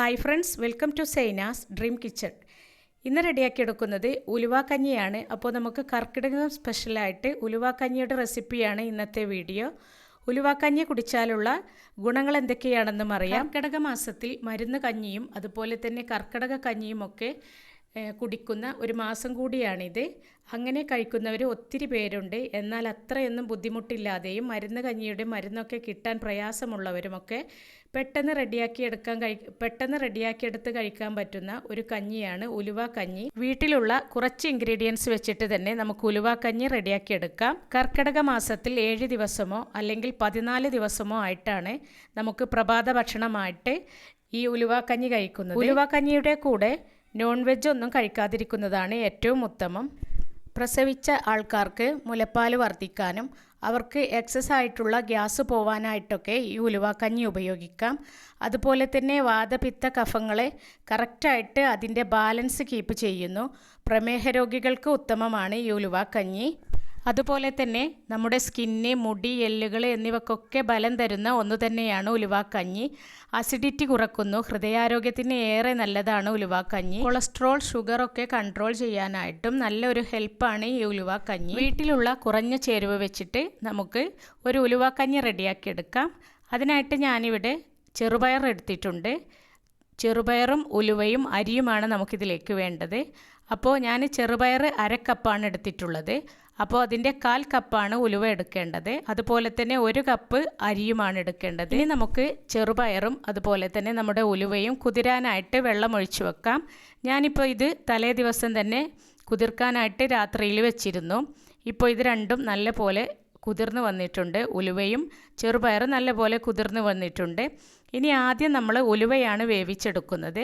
Hi friends welcome to Saina's dream kitchen. ഇന്ന് റെഡിയാക്കി എടുക്കുന്നത് ഉലുവാക്കഞ്ഞിയാണ്. അപ്പോൾ നമുക്ക് കർക്കിടകം സ്പെഷ്യലായിട്ട് ഉലുവാക്കഞ്ഞിയുടെ റെസിപ്പിയാണ് ഇന്നത്തെ വീഡിയോ. ഉലുവാക്കഞ്ഞി കുടിച്ചാലുള്ള ഗുണങ്ങൾ എന്തൊക്കെയാണെന്നും അറിയാം കർക്കിടക മാസത്തിൽ മരുന്ന് കഞ്ഞിയും അതുപോലെ തന്നെ കർക്കിടക കഞ്ഞിയും ഒക്കെ കുടിക്കുന്ന ഒരു മാസം കൂടിയാണിത്. അങ്ങനെ കഴിക്കുന്നവർ ഒത്തിരി പേരുണ്ട്. എന്നാൽ അത്രയൊന്നും ബുദ്ധിമുട്ടില്ലാതെയും മരുന്ന് കഞ്ഞിയുടെ മരുന്നൊക്കെ കിട്ടാൻ പ്രയാസമുള്ളവരുമൊക്കെ പെട്ടെന്ന് റെഡിയാക്കി എടുക്കാൻ കഴി പെട്ടെന്ന് റെഡിയാക്കി എടുത്ത് കഴിക്കാൻ പറ്റുന്ന ഒരു കഞ്ഞിയാണ് ഉലുവ കഞ്ഞി. വീട്ടിലുള്ള കുറച്ച് ഇൻഗ്രീഡിയൻസ് വെച്ചിട്ട് തന്നെ നമുക്ക് ഉലുവ കഞ്ഞി റെഡിയാക്കി എടുക്കാം. കർക്കിടക മാസത്തിൽ ഏഴ് ദിവസമോ അല്ലെങ്കിൽ പതിനാല് ദിവസമോ ആയിട്ടാണ് നമുക്ക് പ്രഭാത ഭക്ഷണമായിട്ട് ഈ ഉലുവ കഞ്ഞി കഴിക്കുന്നത്. ഉലുവ കഞ്ഞിയുടെ കൂടെ നോൺ വെജ് ഒന്നും കഴിക്കാതിരിക്കുന്നതാണ് ഏറ്റവും ഉത്തമം. പ്രസവിച്ച ആൾക്കാർക്ക് മുലപ്പാൽ വർദ്ധിക്കാനും അവർക്ക് എക്സസ് ആയിട്ടുള്ള ഗ്യാസ് പോവാനായിട്ടൊക്കെ ഈ ഉലുവാക്കഞ്ഞി ഉപയോഗിക്കാം. അതുപോലെ തന്നെ വാദപിത്ത കഫങ്ങളെ കറക്റ്റായിട്ട് അതിന്റെ ബാലൻസ് കീപ്പ് ചെയ്യുന്നു. പ്രമേഹ രോഗികൾക്ക് ഉത്തമമാണ് ഈ ഉലുവാക്കഞ്ഞി. അതുപോലെ തന്നെ നമ്മുടെ സ്കിന്ന് മുടി എല്ലുകൾ എന്നിവക്കൊക്കെ ബലം തരുന്ന ഒന്ന് തന്നെയാണ് ഉലുവാക്കഞ്ഞി. അസിഡിറ്റി കുറക്കുന്നു ഹൃദയാരോഗ്യത്തിന് ഏറെ നല്ലതാണ് ഉലുവാക്കഞ്ഞി. കൊളസ്ട്രോൾ ഷുഗർ ഒക്കെ കൺട്രോൾ ചെയ്യാനായിട്ടും നല്ലൊരു ഹെൽപ്പാണ് ഈ ഉലുവാക്കഞ്ഞി. വീട്ടിലുള്ള കുറഞ്ഞ ചേരുവ വെച്ചിട്ട് നമുക്ക് ഒരു ഉലുവാക്കഞ്ഞി റെഡിയാക്കി എടുക്കാം അതിനായിട്ട് ഞാനിവിടെ ചെറുപയർ എടുത്തിട്ടുണ്ട്. ചെറുപയറും ഉലുവയും അരിയുമാണ് നമുക്കിതിലേക്ക് വേണ്ടത്. അപ്പോൾ ഞാൻ ചെറുപയർ അരക്കപ്പാണ് കപ്പാണ് എടുത്തിട്ടുള്ളത്. അപ്പോൾ അതിന്റെ കാൽ കപ്പാണ് ഉലുവ എടുക്കേണ്ടത്. അതുപോലെ തന്നെ ഒരു കപ്പ് അരിയുമാണ് എടുക്കേണ്ടത്. ഇനി നമുക്ക് ചെറുപയറും അതുപോലെ തന്നെ നമ്മുടെ ഉലുവയും കുതിരാനായിട്ട് വെള്ളം ഒഴിച്ചു വെക്കാം. ഞാനിപ്പോൾ ഇത് തലേ ദിവസം തന്നെ കുതിർക്കാനായിട്ട് രാത്രിയിൽ വെച്ചിരുന്നു. ഇപ്പോൾ ഇത് രണ്ടും നല്ല പോലെ കുതിർന്ന് വന്നിട്ടുണ്ട്. ഉലുവയും ചെറുപയറും നല്ലപോലെ കുതിർന്ന് വന്നിട്ടുണ്ട്. ഇനി ആദ്യം നമ്മൾ ഉലുവയാണ് വേവിച്ചെടുക്കുന്നത്.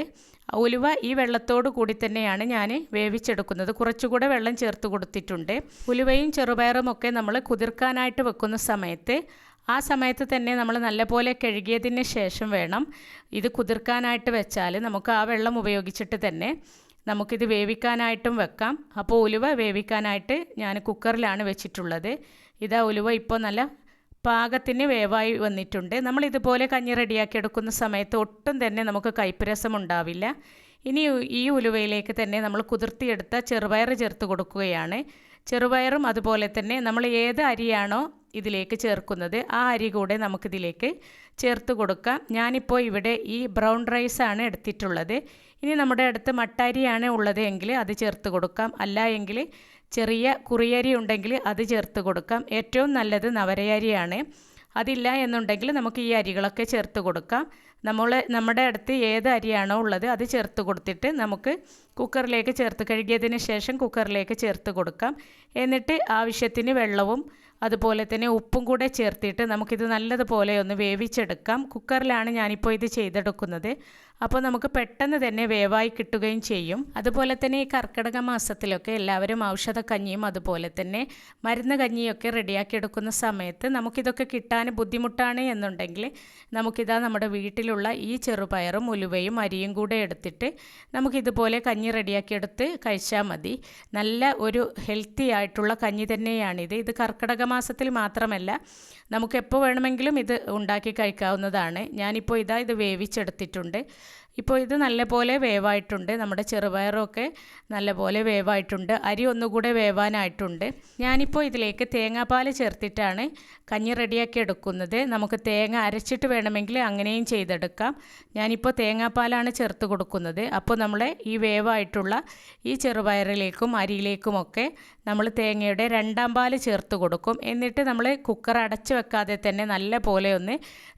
ഉലുവ ഈ വെള്ളത്തോട് കൂടി തന്നെയാണ് ഞാൻ വേവിച്ചെടുക്കുന്നത്. കുറച്ചുകൂടെ വെള്ളം ചേർത്ത് കൊടുത്തിട്ടുണ്ട്. ഉലുവയും ചെറുപയറും ഒക്കെ നമ്മൾ കുതിർക്കാനായിട്ട് വെക്കുന്ന സമയത്ത് ആ സമയത്ത് തന്നെ നമ്മൾ നല്ലപോലെ കഴുകിയതിന് ശേഷം വേണം ഇത് കുതിർക്കാനായിട്ട് വെച്ചാൽ നമുക്ക് ആ വെള്ളം ഉപയോഗിച്ചിട്ട് തന്നെ നമുക്കിത് വേവിക്കാനായിട്ടും വെക്കാം. അപ്പോൾ ഉലുവ വേവിക്കാനായിട്ട് ഞാൻ കുക്കറിലാണ് വെച്ചിട്ടുള്ളത്. ഇതാ ഉലുവ ഇപ്പോൾ നല്ല പാകത്തിന് വേവായി വന്നിട്ടുണ്ട്. നമ്മൾ ഇതുപോലെ കഞ്ഞി റെഡിയാക്കി എടുക്കുന്ന സമയത്ത് ഒട്ടും തന്നെ നമുക്ക് കയ്പ്പരസം ഉണ്ടാവില്ല. ഇനി ഈ ഉലുവയിലേക്ക് തന്നെ നമ്മൾ കുതിർത്തിയെടുത്ത ചെറുപയർ ചേർത്ത് കൊടുക്കുകയാണ്. ചെറുപയറും അതുപോലെ തന്നെ നമ്മൾ ഏത് അരിയാണോ ഇതിലേക്ക് ചേർക്കുന്നത് ആ അരി കൂടെ നമുക്കിതിലേക്ക് ചേർത്ത് കൊടുക്കാം. ഞാനിപ്പോൾ ഇവിടെ ഈ ബ്രൗൺ റൈസാണ് എടുത്തിട്ടുള്ളത്. ഇനി നമ്മുടെ അടുത്ത് മട്ടാരിയാണ് ഉള്ളത് എങ്കിൽ അത് ചേർത്ത് കൊടുക്കാം. അല്ല എങ്കിൽ ചെറിയ കുറിയരി ഉണ്ടെങ്കിൽ അത് ചേർത്ത് കൊടുക്കാം. ഏറ്റവും നല്ലത് നവരയരിയാണ്. അതില്ല എന്നുണ്ടെങ്കിൽ നമുക്ക് ഈ അരികളൊക്കെ ചേർത്ത് കൊടുക്കാം. നമ്മൾ നമ്മുടെ അടുത്ത് ഏത് അരിയാണോ ഉള്ളത് അത് ചേർത്ത് കൊടുത്തിട്ട് നമുക്ക് കുക്കറിലേക്ക് ചേർത്ത് കഴുകിയതിന് ശേഷം കുക്കറിലേക്ക് ചേർത്ത് കൊടുക്കാം. എന്നിട്ട് ആവശ്യത്തിന് വെള്ളവും അതുപോലെ തന്നെ ഉപ്പും കൂടെ ചേർത്തിട്ട് നമുക്കിത് നല്ലതുപോലെ ഒന്ന് വേവിച്ചെടുക്കാം. കുക്കറിലാണ് ഞാനിപ്പോൾ ഇത് ചെയ്തെടുക്കുന്നത്. അപ്പോൾ നമുക്ക് പെട്ടെന്ന് തന്നെ വേവായി കിട്ടുകയും ചെയ്യും. അതുപോലെ തന്നെ ഈ കർക്കിടക മാസത്തിലൊക്കെ എല്ലാവരും ഔഷധ കഞ്ഞിയും അതുപോലെ തന്നെ മരുന്ന് കഞ്ഞിയൊക്കെ റെഡിയാക്കി എടുക്കുന്ന സമയത്ത് നമുക്കിതൊക്കെ കിട്ടാൻ ബുദ്ധിമുട്ടാണ് എന്നുണ്ടെങ്കിൽ നമുക്കിതാ നമ്മുടെ വീട്ടിലുള്ള ഈ ചെറുപയറും ഉലുവയും അരിയും കൂടെ എടുത്തിട്ട് നമുക്കിതുപോലെ കഞ്ഞി റെഡിയാക്കി എടുത്ത് കഴിച്ചാൽ മതി. നല്ല ഒരു ഹെൽത്തി ആയിട്ടുള്ള കഞ്ഞി തന്നെയാണിത്. ഇത് കർക്കിടക മാസത്തിൽ മാത്രമല്ല നമുക്ക് എപ്പോൾ വേണമെങ്കിലും ഇത് ഉണ്ടാക്കി കഴിക്കാവുന്നതാണ്. ഞാനിപ്പോൾ ഇതാ ഇത് വേവിച്ചെടുത്തിട്ടുണ്ട്. ഇപ്പോൾ ഇത് നല്ലപോലെ വേവായിട്ടുണ്ട്. നമ്മുടെ ചെറുപയറൊക്കെ നല്ലപോലെ വേവായിട്ടുണ്ട്. അരി ഒന്നുകൂടെ വേവാനായിട്ടുണ്ട്. ഞാനിപ്പോൾ ഇതിലേക്ക് തേങ്ങാപ്പാൽ ചേർത്തിട്ടാണ് കഞ്ഞി റെഡിയാക്കി എടുക്കുന്നത്. നമുക്ക് തേങ്ങ അരച്ചിട്ട് വേണമെങ്കിൽ അങ്ങനെയും ചെയ്തെടുക്കാം. ഞാനിപ്പോൾ തേങ്ങാപ്പാലാണ് ചേർത്ത് കൊടുക്കുന്നത്. അപ്പോൾ നമ്മൾ ഈ വേവായിട്ടുള്ള ഈ ചെറുപയറിലേക്കും അരിയിലേക്കുമൊക്കെ നമ്മൾ തേങ്ങയുടെ രണ്ടാം പാൽ ചേർത്ത് കൊടുക്കും. എന്നിട്ട് നമ്മൾ കുക്കർ അടച്ചു വെക്കാതെ തന്നെ നല്ല പോലെ ഒന്ന്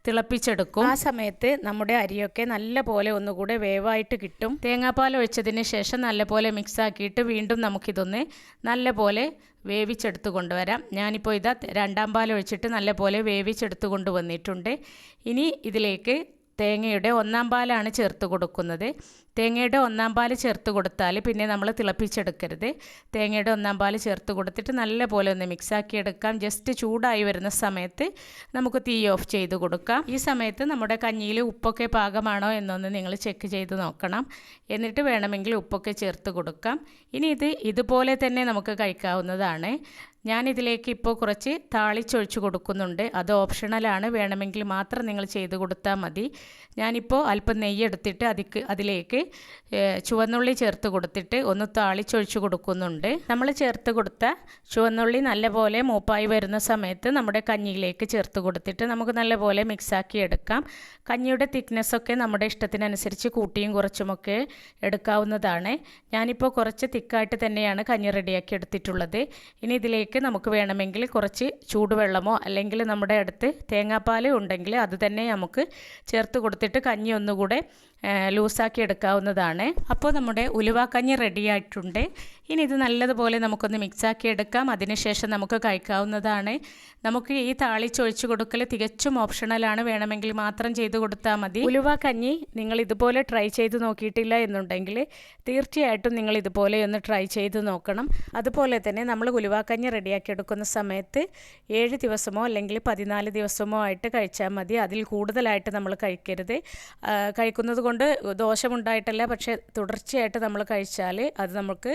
തിളപ്പിച്ചെടുക്കും. ആ സമയത്ത് നമ്മുടെ അരിയൊക്കെ നല്ല പോലെ ഒന്നുകൂടെ വേവായിട്ട് കിട്ടും. തേങ്ങാപ്പാൽ ഒഴിച്ചതിന് ശേഷം നല്ലപോലെ മിക്സ് ആക്കിയിട്ട് വീണ്ടും നമുക്കിതൊന്ന് നല്ല പോലെ വേവിച്ചെടുത്ത് കൊണ്ടുവരാം. ഞാനിപ്പോൾ ഇതാ രണ്ടാം പാൽ ഒഴിച്ചിട്ട് നല്ലപോലെ വേവിച്ചെടുത്ത് കൊണ്ടുവന്നിട്ടുണ്ട്. ഇനി ഇതിലേക്ക് തേങ്ങയുടെ ഒന്നാം പാലാണ് ചേർത്ത് കൊടുക്കുന്നത്. തേങ്ങയുടെ ഒന്നാം പാൽ ചേർത്ത് കൊടുത്താൽ പിന്നെ നമ്മൾ തിളപ്പിച്ചെടുക്കരുത്. തേങ്ങയുടെ ഒന്നാം പാൽ ചേർത്ത് കൊടുത്തിട്ട് നല്ല പോലെ ഒന്ന് മിക്സാക്കി എടുക്കാം. ജസ്റ്റ് ചൂടായി വരുന്ന സമയത്ത് നമുക്ക് തീ ഓഫ് ചെയ്ത് കൊടുക്കാം. ഈ സമയത്ത് നമ്മുടെ കഞ്ഞിയിൽ ഉപ്പൊക്കെ പാകമാണോ എന്നൊന്ന് നിങ്ങൾ ചെക്ക് ചെയ്ത് നോക്കണം. എന്നിട്ട് വേണമെങ്കിൽ ഉപ്പൊക്കെ ചേർത്ത് കൊടുക്കാം. ഇനി ഇത് ഇതുപോലെ തന്നെ നമുക്ക് കഴിക്കാവുന്നതാണ്. ഞാനിതിലേക്ക് ഇപ്പോൾ കുറച്ച് താളിച്ചൊഴിച്ച് കൊടുക്കുന്നുണ്ട്. അത് ഓപ്ഷണലാണ് വേണമെങ്കിൽ മാത്രം നിങ്ങൾ ചെയ്ത് കൊടുത്താൽ മതി. ഞാനിപ്പോൾ അല്പം നെയ്യ് എടുത്തിട്ട് അതിക്ക് അതിലേക്ക് ചുവന്നുള്ളി ചേർത്ത് കൊടുത്തിട്ട് ഒന്ന് താളിച്ചൊഴിച്ച് കൊടുക്കുന്നുണ്ട്. നമ്മൾ ചേർത്ത് കൊടുത്ത ചുവന്നുള്ളി നല്ലപോലെ മൂപ്പായി വരുന്ന സമയത്ത് നമ്മുടെ കഞ്ഞിയിലേക്ക് ചേർത്ത് കൊടുത്തിട്ട് നമുക്ക് നല്ലപോലെ മിക്സാക്കി എടുക്കാം. കഞ്ഞിയുടെ തിക്നെസ്സൊക്കെ നമ്മുടെ ഇഷ്ടത്തിനനുസരിച്ച് കൂട്ടിയും കുറച്ചുമൊക്കെ എടുക്കാവുന്നതാണ്. ഞാനിപ്പോൾ കുറച്ച് തിക്കായിട്ട് തന്നെയാണ് കഞ്ഞി റെഡിയാക്കി എടുത്തിട്ടുള്ളത്. ഇനി ഇതിലേക്ക് നമുക്ക് വേണമെങ്കിൽ കുറച്ച് ചൂടുവെള്ളമോ അല്ലെങ്കിൽ നമ്മുടെ അടുത്ത് തേങ്ങാപ്പാൽ ഉണ്ടെങ്കിൽ അത് തന്നെ നമുക്ക് ചേർത്ത് കൊടുത്തിട്ട് കഞ്ഞി ഒന്നുകൂടെ ലൂസാക്കി എടുക്കാവുന്നതാണ്. അപ്പോൾ നമ്മുടെ ഉലുവാക്കഞ്ഞി റെഡി ആയിട്ടുണ്ട്. ഇനി ഇത് നല്ലതുപോലെ നമുക്കൊന്ന് മിക്സാക്കി എടുക്കാം. അതിനുശേഷം നമുക്ക് കഴിക്കാവുന്നതാണ്. നമുക്ക് ഈ താളിച്ചൊഴിച്ചു കൊടുക്കൽ തികച്ചും ഓപ്ഷണലാണ് വേണമെങ്കിൽ മാത്രം ചെയ്ത് കൊടുത്താൽ മതി. ഉലുവ കഞ്ഞി നിങ്ങൾ ഇതുപോലെ ട്രൈ ചെയ്ത് നോക്കിയിട്ടില്ല എന്നുണ്ടെങ്കിൽ തീർച്ചയായിട്ടും നിങ്ങൾ ഇതുപോലെ ഒന്ന് ട്രൈ ചെയ്ത് നോക്കണം. അതുപോലെ തന്നെ നമ്മൾ ഉലുവ കഞ്ഞി റെഡിയാക്കി എടുക്കുന്ന സമയത്ത് ഏഴ് ദിവസമോ അല്ലെങ്കിൽ പതിനാല് ദിവസമോ ആയിട്ട് കഴിച്ചാൽ മതി. അതിൽ കൂടുതലായിട്ട് നമ്മൾ കഴിക്കരുത്. കഴിക്കുന്നത് കൊണ്ട് ദോഷമുണ്ടായിട്ടല്ല. പക്ഷേ തുടർച്ചയായിട്ട് നമ്മൾ കഴിച്ചാൽ അത് നമുക്ക്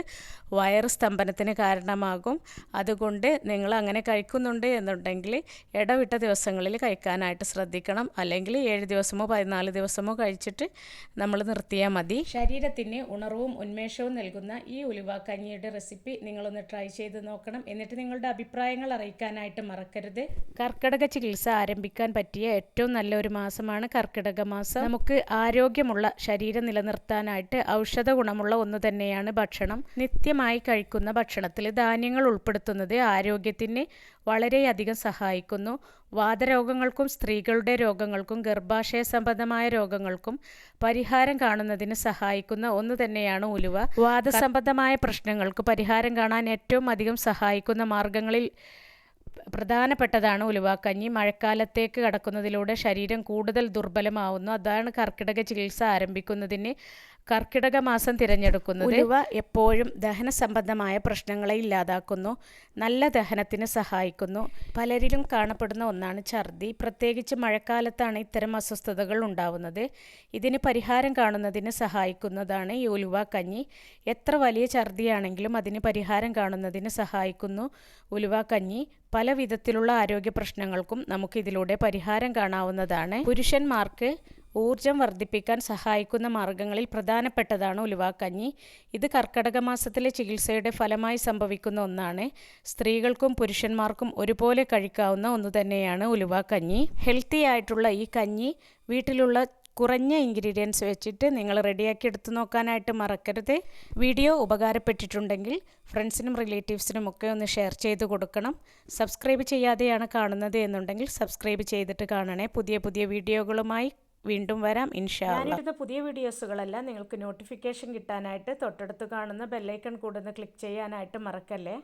വയറ് സ്തംഭനത്തിന് കാരണമാകും. അതുകൊണ്ട് നിങ്ങൾ അങ്ങനെ കഴിക്കുന്നുണ്ട് എന്നുണ്ടെങ്കിൽ ഇടവിട്ട ദിവസങ്ങളിൽ കഴിക്കാനായിട്ട് ശ്രദ്ധിക്കണം. അല്ലെങ്കിൽ ഏഴ് ദിവസമോ പതിനാല് ദിവസമോ കഴിച്ചിട്ട് നമ്മൾ നിർത്തിയാൽ മതി. ശരീരത്തിന് ഉണർവും ഉന്മേഷവും നൽകുന്ന ഈ ഉലുവാക്കഞ്ഞിയുടെ റെസിപ്പി നിങ്ങളൊന്ന് ട്രൈ ചെയ്ത് നോക്കണം. എന്നിട്ട് നിങ്ങളുടെ അഭിപ്രായങ്ങൾ അറിയിക്കാനായിട്ട് മറക്കരുത്. കർക്കിടക ചികിത്സ ആരംഭിക്കാൻ പറ്റിയ ഏറ്റവും നല്ലൊരു മാസമാണ് കർക്കിടക മാസം. നമുക്ക് ആരോഗ്യമുള്ള ശരീരം നിലനിർത്താനായിട്ട് ഔഷധ ഗുണമുള്ള ഒന്ന് തന്നെയാണ് ഭക്ഷണം. നിത്യമായി കഴിക്കുന്ന ഭക്ഷണത്തിൽ ധാന്യങ്ങൾ ഉൾപ്പെടുത്തുന്നത് ആരോഗ്യത്തിന് വളരെയധികം സഹായിക്കുന്നു. വാതരോഗങ്ങൾക്കും സ്ത്രീകളുടെ രോഗങ്ങൾക്കും ഗർഭാശയ സംബന്ധമായ രോഗങ്ങൾക്കും പരിഹാരം കാണുന്നതിന് സഹായിക്കുന്ന ഒന്ന് തന്നെയാണ് ഉലുവ. വാദസംബന്ധമായ പ്രശ്നങ്ങൾക്ക് പരിഹാരം കാണാൻ ഏറ്റവും അധികം സഹായിക്കുന്ന മാർഗങ്ങളിൽ പ്രധാനപ്പെട്ടതാണ് ഉലുവാക്കഞ്ഞി മഴക്കാലത്തേക്ക് കടക്കുന്നതിലൂടെ ശരീരം കൂടുതൽ ദുർബലമാവുന്നു. അതാണ് കർക്കിടക ചികിത്സ ആരംഭിക്കുന്നതിന് കർക്കിടക മാസം തിരഞ്ഞെടുക്കുന്നത് ഉലുവ എപ്പോഴും ദഹന സംബന്ധമായ പ്രശ്നങ്ങളെ ഇല്ലാതാക്കുന്നു നല്ല ദഹനത്തിന് സഹായിക്കുന്നു. പലരിലും കാണപ്പെടുന്ന ഒന്നാണ് ഛർദി. പ്രത്യേകിച്ച് മഴക്കാലത്താണ് ഇത്തരം അസ്വസ്ഥതകൾ ഉണ്ടാവുന്നത്. ഇതിന് പരിഹാരം കാണുന്നതിന് സഹായിക്കുന്നതാണ് ഈ ഉലുവ കഞ്ഞി. എത്ര വലിയ ഛർദിയാണെങ്കിലും അതിന് പരിഹാരം കാണുന്നതിന് സഹായിക്കുന്നു ഉലുവ കഞ്ഞി. പല വിധത്തിലുള്ള ആരോഗ്യ പ്രശ്നങ്ങൾക്കും നമുക്ക് ഇതിലൂടെ പരിഹാരം കാണാവുന്നതാണ്. പുരുഷന്മാർക്ക് ഊർജം വർദ്ധിപ്പിക്കാൻ സഹായിക്കുന്ന മാർഗങ്ങളിൽ പ്രധാനപ്പെട്ടതാണ് ഉലുവാക്കഞ്ഞി. ഇത് കർക്കടക മാസത്തിലെ ചികിത്സയുടെ ഫലമായി സംഭവിക്കുന്ന ഒന്നാണ്. സ്ത്രീകൾക്കും പുരുഷന്മാർക്കും ഒരുപോലെ കഴിക്കാവുന്ന ഒന്ന് തന്നെയാണ് ഉലുവാക്കഞ്ഞി. ഹെൽത്തി ആയിട്ടുള്ള ഈ കഞ്ഞി വീട്ടിലുള്ള കുറഞ്ഞ ഇൻഗ്രീഡിയൻസ് വെച്ചിട്ട് നിങ്ങൾ റെഡിയാക്കി എടുത്തു നോക്കാനായിട്ട് മറക്കരുത്. വീഡിയോ ഉപകാരപ്പെട്ടിട്ടുണ്ടെങ്കിൽ ഫ്രണ്ട്സിനും റിലേറ്റീവ്സിനും ഒക്കെ ഒന്ന് ഷെയർ ചെയ്ത് കൊടുക്കണം. സബ്സ്ക്രൈബ് ചെയ്യാതെയാണ് കാണുന്നത് എന്നുണ്ടെങ്കിൽ സബ്സ്ക്രൈബ് ചെയ്തിട്ട് കാണണേ. പുതിയ പുതിയ വീഡിയോകളുമായി വീണ്ടും വരാം ഇൻഷാ ഞാനിടുന്ന പുതിയ വീഡിയോസുകളെല്ലാം നിങ്ങൾക്ക് നോട്ടിഫിക്കേഷൻ കിട്ടാനായിട്ട് തൊട്ടടുത്ത് കാണുന്ന ബെല്ലൈക്കൺ കൂടെ ഒന്ന് ക്ലിക്ക് ചെയ്യാനായിട്ട് മറക്കല്ലേ?